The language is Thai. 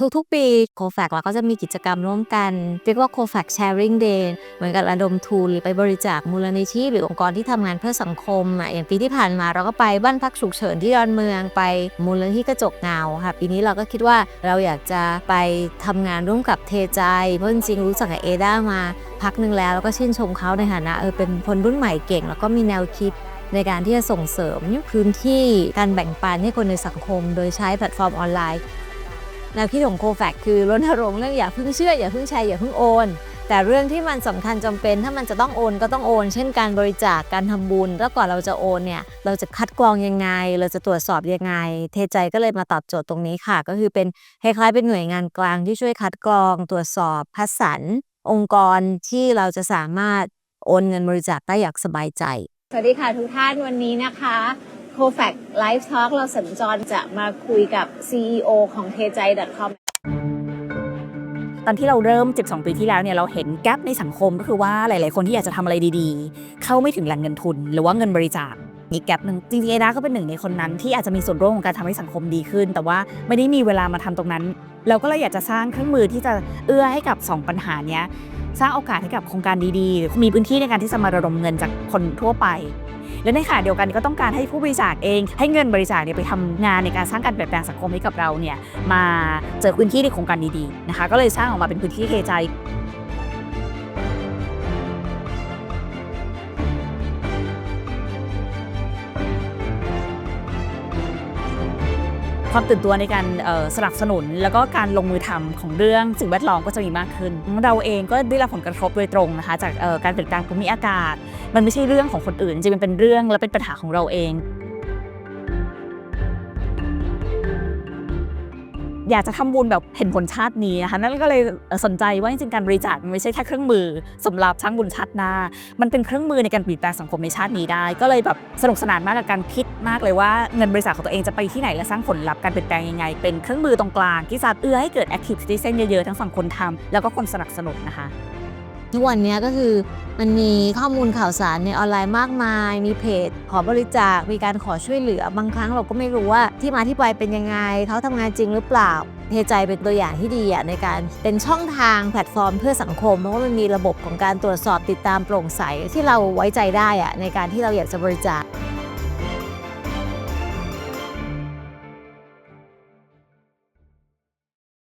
ทุกๆ ปีโคแฟกเราก็จะมีกิจกรรมร่วมกัน เรียกว่าโคแฟก Sharing Day เหมือนกับระดมทุนหรือไปบริจาคมูลนิธิหรือองค์กรที่ทำงานเพื่อสังคมอะอย่างปีที่ผ่านมาเราก็ไปบ้านพักฉุกเฉินที่ดอนเมืองไปมูลนิธิกระจกเงาค่ะปีนี้เราก็คิดว่าเราอยากจะไปทำงานร่วมกับเทใจเพราะจริงๆรู้จักกับเอด้ามาพักหนึ่งแล้วแล้วก็ชื่นชมเขาในฐานะเออเป็นคนรุ่นใหม่เก่ง แล้วก็มีแนวคิดในการที่จะส่งเสริมพื้นที่การแบ่งปันให้คนในสังคม โดยใช้แพลตฟอร์มออนไลน์ แนวคิดของโคแฟกคือรณรงค์เรื่องอย่าเพิ่งเชื่ออย่าเพิ่งแชร์อย่าเพิ่งโอน แต่เรื่องที่มันสำคัญจำเป็น ถ้ามันจะต้องโอนก็ต้องโอน เช่นการบริจาคการทำบุญ แล้วก่อนเราจะโอนเนี่ยเราจะคัดกรองยังไง เราจะตรวจสอบยังไง เทใจก็เลยมาตอบโจทย์ตรงนี้ค่ะ ก็คือเป็นคล้ายๆเป็นหน่วยงานกลางที่ช่วยคัดกรองตรวจสอบคัสรรองค์กรที่เราจะสามารถโอนเงินบริจาคได้อย่างสบายใจ สวัสดีค่ะทุกท่านวันนี้นะคะ c o f a c Live Talk เราสัญจรจะมาคุยกับ CEO ของ t e j a i .com ตอนที่เราเริ่ม 12 ปีที่แล้วเนี่ยเราเห็นแกลบในสังคมก็คือว่าหลาย ๆ คนที่อยากจะทำอะไรดี ๆ เข้าไม่ถึงแหล่งเงินทุน หรือว่าเงินบริจาคมีแกลบหนึ่งจริงๆเอดาก็เป็นหนึ่งในคนนั้น ที่อาจจะมีส่วนร่วมของการทำให้สังคมดีขึ้น แต่ว่าไม่ได้มีเวลามาทำตรงนั้น เราก็เลยอยากจะสร้างเครื่องมือที่จะเอื้อให้กับ 2 ปัญหานี้ สร้างโอกาสให้กับโครงการดีๆ มีพื้นที่ในการที่จะมาระดมเงินจากคนทั่วไป และในขณะเดียวกันก็ต้องการให้ผู้บริจาคเอง ให้เงินบริจาคเนี่ยไปทำงานในการสร้างการเปลี่ยนแปลงสังคมให้กับเราเนี่ยมาเจอพื้นที่ในโครงการดีๆนะคะ ก็เลยสร้างออกมาเป็นพื้นที่เทใจ ความตื่นตัวในการสนับสนุน แล้วก็การลงมือทำของเรื่องสิ่งแวดล้อมก็จะมีมากขึ้น เราเองก็ได้รับผลกระทบโดยตรงนะคะ จากการเปลี่ยนแปลงภูมิอากาศ มันไม่ใช่เรื่องของคนอื่นจริงๆมันเป็นเรื่องและเป็นปัญหาของเราเอง อยากจะทำบุญแบบเห็นผลชาตินี้นะคะนั่นก็เลยสนใจว่าจริงๆการบริจาคมันไม่ใช่แค่เครื่องมือสำหรับสร้างบุญชาติหน้า มันเป็นเครื่องมือในการเปลี่ยนแปลงสังคมในชาตินี้ได้ ก็เลยแบบสนุกสนานมากกับการคิดมากเลยว่าเงินบริจาคของตัวเองจะไปที่ไหนและสร้างผลลัพธ์การเปลี่ยนแปลงยังไง เป็นเครื่องมือตรงกลางที่จะเอื้อให้เกิด active citizen เยอะๆทั้งฝั่งคนทำแล้วก็คนสนับสนุนนะคะ ทุกวันนี้ก็คือมันมีข้อมูลข่าวสารในออนไลน์มากมาย มีเพจ ขอบริจาค มีการขอช่วยเหลือ บางครั้งเราก็ไม่รู้ว่าที่มาที่ไปเป็นยังไง เขาทำงานจริงหรือเปล่า เทใจเป็นตัวอย่างที่ดีในการเป็นช่องทางแพลตฟอร์มเพื่อสังคม เพราะว่ามันมีระบบของการตรวจสอบติดตามโปร่งใสที่เราไว้ใจได้ในการที่เราอยากจะบริจาค